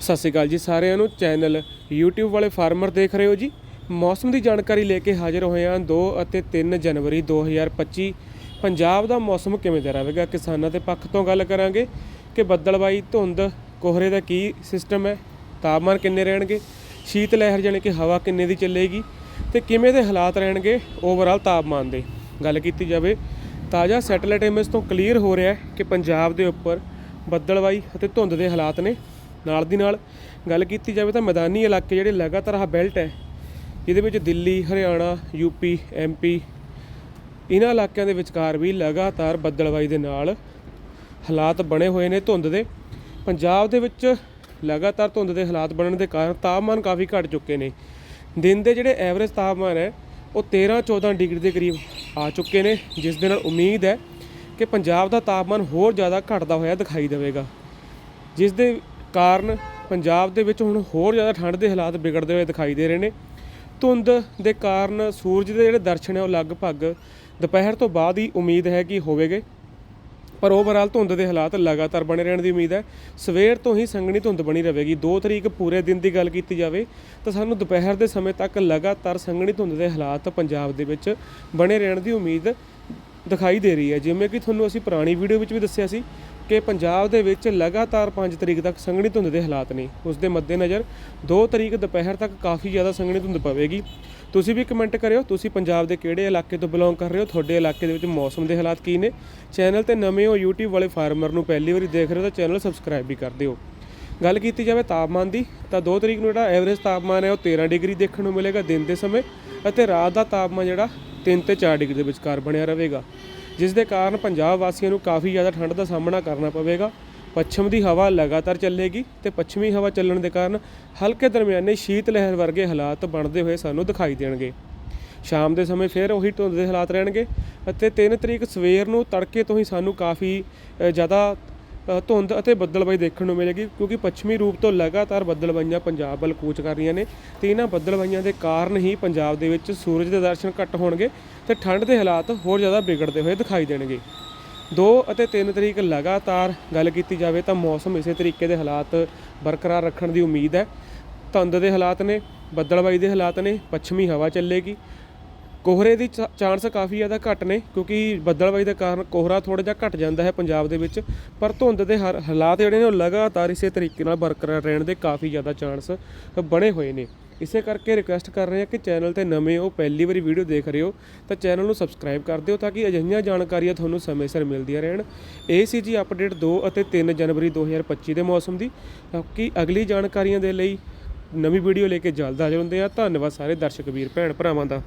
ਸਤਿ ਸ਼੍ਰੀ ਅਕਾਲ ਜੀ ਸਾਰਿਆਂ ਨੂੰ। ਚੈਨਲ YouTube ਵਾਲੇ ਫਾਰਮਰ ਦੇਖ ਰਹੇ ਹੋ ਜੀ। ਮੌਸਮ ਦੀ ਜਾਣਕਾਰੀ ਲੈ ਕੇ ਹਾਜ਼ਰ ਹੋਏ ਹਾਂ 2 ਅਤੇ 3 ਜਨਵਰੀ 2025 ਪੰਜਾਬ ਦਾ ਮੌਸਮ ਕਿਵੇਂ ਦਾ ਰਹੇਗਾ? ਕਿਸਾਨਾਂ ਦੇ ਪੱਖ ਤੋਂ ਗੱਲ ਕਰਾਂਗੇ ਕਿ ਬੱਦਲਬਾਈ ਧੁੰਦ, ਕੋਹਰੇ ਦਾ ਕੀ ਸਿਸਟਮ ਹੈ? ਤਾਪਮਾਨ ਕਿੰਨੇ ਰਹਿਣਗੇ? ਸ਼ੀਤ ਲਹਿਰ ਜਾਣੀ ਕਿ ਹਵਾ ਕਿੰਨੇ ਦੀ ਚੱਲੇਗੀ? ਤੇ ਕਿਵੇਂ ਦੇ ਹਾਲਾਤ ਰਹਿਣਗੇ ਓਵਰਆਲ ਤਾਪਮਾਨ ਦੇ? ਗੱਲ ਕੀਤੀ ਜਾਵੇ, ਤਾਜ਼ਾ ਸੈਟੇਲਾਈਟ ਇਮੇਜ ਤੋਂ ਕਲੀਅਰ ਹੋ ਰਿਹਾ ਹੈ ਕਿ ਪੰਜਾਬ ਦੇ ਉੱਪਰ ਬੱਦਲਬਾਈ ਅਤੇ ਧੁੰਦ ਦੇ ਹਾਲਾਤ ਨੇ। ਨਾਲ ਦੀ ਨਾਲ ਗੱਲ ਕੀਤੀ ਜਾਵੇ ਤਾਂ ਮੈਦਾਨੀ ਇਲਾਕੇ ਜਿਹੜੇ ਲਗਾਤਾਰ ਆਹ ਬੈਲਟ ਹੈ ਜਿਹਦੇ ਵਿੱਚ ਦਿੱਲੀ, ਹਰਿਆਣਾ ਯੂਪੀ ਐਮਪੀ ਇਹਨਾਂ ਇਲਾਕਿਆਂ ਦੇ ਵਿਚਕਾਰ ਵੀ ਲਗਾਤਾਰ ਬੱਦਲਬਾਈ ਦੇ ਨਾਲ ਹਾਲਾਤ ਬਣੇ ਹੋਏ ਨੇ ਧੁੰਦ ਦੇ। ਪੰਜਾਬ ਦੇ ਵਿੱਚ ਲਗਾਤਾਰ ਧੁੰਦ ਦੇ ਹਾਲਾਤ ਬਣਨ ਦੇ ਕਾਰਨ ਤਾਪਮਾਨ ਕਾਫੀ ਘਟ ਚੁੱਕੇ ਨੇ। ਦਿਨ ਦੇ ਜਿਹੜੇ ਐਵਰੇਜ ਤਾਪਮਾਨ ਹੈ, ਉਹ 13 14 ਡਿਗਰੀ ਦੇ ਕਰੀਬ ਆ ਚੁੱਕੇ ਨੇ, ਜਿਸ ਦੇ ਨਾਲ ਉਮੀਦ ਹੈ ਕਿ ਪੰਜਾਬ ਦਾ ਤਾਪਮਾਨ ਹੋਰ ਜ਼ਿਆਦਾ ਘਟਦਾ ਹੋਇਆ ਦਿਖਾਈ ਦੇਵੇਗਾ। ਜਿਸ ਦੇ ਕਾਰਨ ਪੰਜਾਬ ਦੇ ਵਿੱਚ ਹੁਣ ਹੋਰ ਜ਼ਿਆਦਾ ਠੰਡ ਦੇ ਹਾਲਾਤ ਵਿਗੜਦੇ ਹੋਏ ਦਿਖਾਈ ਦੇ ਰਹੇ ਨੇ। ਧੁੰਦ ਦੇ ਕਾਰਨ ਸੂਰਜ ਦੇ ਜਿਹੜੇ ਦਰਸ਼ਨ ਹੈ ਉਹ ਲਗਭਗ ਦੁਪਹਿਰ ਤੋਂ ਬਾਅਦ ਹੀ ਉਮੀਦ ਹੈ ਕਿ ਹੋਵੇਗੇ। ਪਰ ਓਵਰਆਲ ਧੁੰਦ ਦੇ ਹਾਲਾਤ ਲਗਾਤਾਰ ਬਣੇ ਰਹਿਣ ਦੀ ਉਮੀਦ ਹੈ। ਸਵੇਰ ਤੋਂ ਹੀ ਸੰਘਣੀ ਧੁੰਦ ਬਣੀ ਰਹੇਗੀ। 2 ਤਰੀਕ ਪੂਰੇ ਦਿਨ ਦੀ ਗੱਲ ਕੀਤੀ ਜਾਵੇ ਤਾਂ ਸਾਨੂੰ ਦੁਪਹਿਰ ਦੇ ਸਮੇਂ ਤੱਕ ਲਗਾਤਾਰ ਸੰਘਣੀ ਧੁੰਦ ਦੇ ਹਾਲਾਤ ਪੰਜਾਬ ਦੇ ਵਿੱਚ ਬਣੇ ਰਹਿਣ ਦੀ ਉਮੀਦ ਦਿਖਾਈ ਦੇ ਰਹੀ ਹੈ। ਜਿਵੇਂ ਕਿ ਤੁਹਾਨੂੰ ਅਸੀਂ ਪੁਰਾਣੀ ਵੀਡੀਓ ਵਿੱਚ ਵੀ ਦੱਸਿਆ ਸੀ ਕਿ ਪੰਜਾਬ ਦੇ ਵਿੱਚ ਲਗਾਤਾਰ 5 ਤਰੀਕ ਤੱਕ ਸੰਘਣੀ ਧੁੰਦ ਦੇ ਹਾਲਾਤ ਨੇ। ਉਸ ਦੇ ਮੱਦੇਨਜ਼ਰ 2 ਤਰੀਕ ਦੁਪਹਿਰ ਤੱਕ ਕਾਫੀ ਜ਼ਿਆਦਾ ਸੰਘਣੀ ਧੁੰਦ ਪਵੇਗੀ। ਤੁਸੀਂ ਵੀ ਕਮੈਂਟ ਕਰਿਓ, ਤੁਸੀਂ ਪੰਜਾਬ ਦੇ ਕਿਹੜੇ ਇਲਾਕੇ ਤੋਂ ਬਿਲੋਂਗ ਕਰ ਰਹੇ ਹੋ? ਤੁਹਾਡੇ ਇਲਾਕੇ ਦੇ ਵਿੱਚ ਮੌਸਮ ਦੇ ਹਾਲਾਤ ਕੀ ਨੇ? ਚੈਨਲ ਤੇ ਨਵੇਂ ਹੋ YouTube ਵਾਲੇ ਫਾਰਮਰ ਨੂੰ ਪਹਿਲੀ ਵਾਰੀ ਦੇਖ ਰਹੇ ਹੋ ਤਾਂ ਚੈਨਲ ਸਬਸਕ੍ਰਾਈਬ ਵੀ ਕਰ ਦਿਓ। ਗੱਲ ਕੀਤੀ ਜਾਵੇ ਤਾਪਮਾਨ ਦੀ, ਤਾਂ 2 ਤਰੀਕ ਨੂੰ ਜਿਹੜਾ ਐਵਰੇਜ ਤਾਪਮਾਨ ਹੈ ਉਹ 13 ਡਿਗਰੀ ਦੇਖਣ ਨੂੰ ਮਿਲੇਗਾ ਦਿਨ ਦੇ ਸਮੇਂ ਅਤੇ ਰਾਤ ਦਾ ਤਾਪਮਾਨ ਜਿਹੜਾ 3 ਤੇ 4 ਡਿਗਰੀ ਦੇ ਵਿਚਕਾਰ ਬਣਿਆ ਰਹੇਗਾ। ਜਿਸ ਦੇ ਕਾਰਨ ਪੰਜਾਬ ਵਾਸੀਆਂ ਨੂੰ ਕਾਫੀ ਜ਼ਿਆਦਾ ਠੰਡ ਦਾ ਸਾਹਮਣਾ ਕਰਨਾ ਪਵੇਗਾ। ਪੱਛਮ ਦੀ ਹਵਾ ਲਗਾਤਾਰ ਚੱਲੇਗੀ ਤੇ ਪੱਛਮੀ ਹਵਾ ਚੱਲਣ ਦੇ ਕਾਰਨ ਹਲਕੇ ਦਰਮਿਆਨੇ ਸ਼ੀਤ ਲਹਿਰ ਵਰਗੇ ਹਾਲਾਤ ਬਣਦੇ ਹੋਏ ਸਾਨੂੰ ਦਿਖਾਈ ਦੇਣਗੇ। ਸ਼ਾਮ ਦੇ ਸਮੇਂ ਫਿਰ ਉਹੀ ਧੁੰਦ ਦੇ ਹਾਲਾਤ ਰਹਿਣਗੇ ਅਤੇ 3 ਤਰੀਕ ਸਵੇਰ ਨੂੰ ਤੜਕੇ ਤੋਂ ਹੀ ਸਾਨੂੰ ਕਾਫੀ ਜ਼ਿਆਦਾ ਧੁੰਦ ਅਤੇ ਬੱਦਲਬਾਈ ਦੇਖਣ ਨੂੰ ਮਿਲੇਗੀ, ਕਿਉਂਕਿ ਪੱਛਮੀ ਰੂਪ ਤੋਂ ਲਗਾਤਾਰ ਬੱਦਲਬਾਈਆਂ ਪੰਜਾਬ ਵੱਲ ਕੂਚ ਕਰ ਰਹੀਆਂ ਨੇ। ਤੇ ਇਹਨਾਂ ਬੱਦਲਬਾਈਆਂ ਦੇ ਕਾਰਨ ਹੀ ਪੰਜਾਬ ਦੇ ਵਿੱਚ ਸੂਰਜ ਦੇ ਦਰਸ਼ਨ ਘੱਟ ਹੋਣਗੇ ਤੇ ਠੰਡ ਦੇ ਹਾਲਾਤ ਹੋਰ ਜ਼ਿਆਦਾ ਵਿਗੜਦੇ ਹੋਏ ਦਿਖਾਈ ਦੇਣਗੇ। 2 ਅਤੇ 3 ਤਰੀਕ ਲਗਾਤਾਰ ਗੱਲ ਕੀਤੀ ਜਾਵੇ ਤਾਂ ਮੌਸਮ ਇਸੇ ਤਰੀਕੇ ਦੇ ਹਾਲਾਤ ਬਰਕਰਾਰ ਰੱਖਣ ਦੀ ਉਮੀਦ ਹੈ। ਧੁੰਦ ਦੇ ਹਾਲਾਤ ਨੇ, ਬੱਦਲਬਾਈ ਦੇ ਹਾਲਾਤ ਨੇ, ਪੱਛਮੀ ਹਵਾ ਚੱਲੇਗੀ ਕੋਹਰੇ ਦੀ ਚਾ- ਚਾਂਸ ਕਾਫੀ ਜ਼ਿਆਦਾ ਘੱਟ ਨੇ, ਕਿਉਂਕਿ ਬੱਦਲਬਾਈ ਦੇ ਕਾਰਨ ਕੋਹਰਾ ਥੋੜਾ ਜਿਹਾ ਘਟ ਜਾਂਦਾ ਹੈ ਪੰਜਾਬ ਦੇ ਵਿੱਚ। ਪਰ ਧੁੰਦ ਦੇ ਹਰ- ਹਾਲਾਤ ਜਿਹੜੇ ਨੇ ਉਹ ਲਗਾਤਾਰ ਇਸੇ ਤਰੀਕੇ ਨਾਲ ਬਰਕਰਾਰ ਰਹਿਣ ਦੇ ਕਾਫੀ ਜ਼ਿਆਦਾ ਚਾਂਸ ਬਣੇ ਹੋਏ ਨੇ। ਇਸੇ ਕਰਕੇ ਰਿਕੁਐਸਟ ਕਰ ਰਹੇ ਹਾਂ ਕਿ ਚੈਨਲ ਤੇ ਨਵੇਂ ਹੋ, ਪਹਿਲੀ ਵਾਰੀ ਵੀਡੀਓ ਦੇਖ ਰਹੇ ਹੋ, ਤਾਂ ਚੈਨਲ ਨੂੰ ਸਬਸਕ੍ਰਾਈਬ ਕਰ ਦਿਓ ਤਾਂ ਕਿ ਅਜਿਹੀਆਂ ਜਾਣਕਾਰੀਆਂ ਤੁਹਾਨੂੰ ਸਮੇਂ ਸਿਰ ਮਿਲਦੀਆਂ ਰਹਿਣ। ਇਹ ਸੀ ਜੀ ਅਪਡੇਟ 2 ਅਤੇ 3 ਜਨਵਰੀ 2025 ਦੇ ਮੌਸਮ ਦੀ। ਕਿ ਅਗਲੀ ਜਾਣਕਾਰੀਆਂ ਦੇ ਲਈ ਨਵੀਂ ਵੀਡੀਓ ਲੈ ਕੇ ਜਲਦ ਹਾਜ਼ਰ ਹੁੰਦੇ ਆ ਧੰਨਵਾਦ ਸਾਰੇ ਦਰਸ਼ਕ ਵੀਰ, ਭੈਣ ਭਰਾਵਾਂ ਦਾ।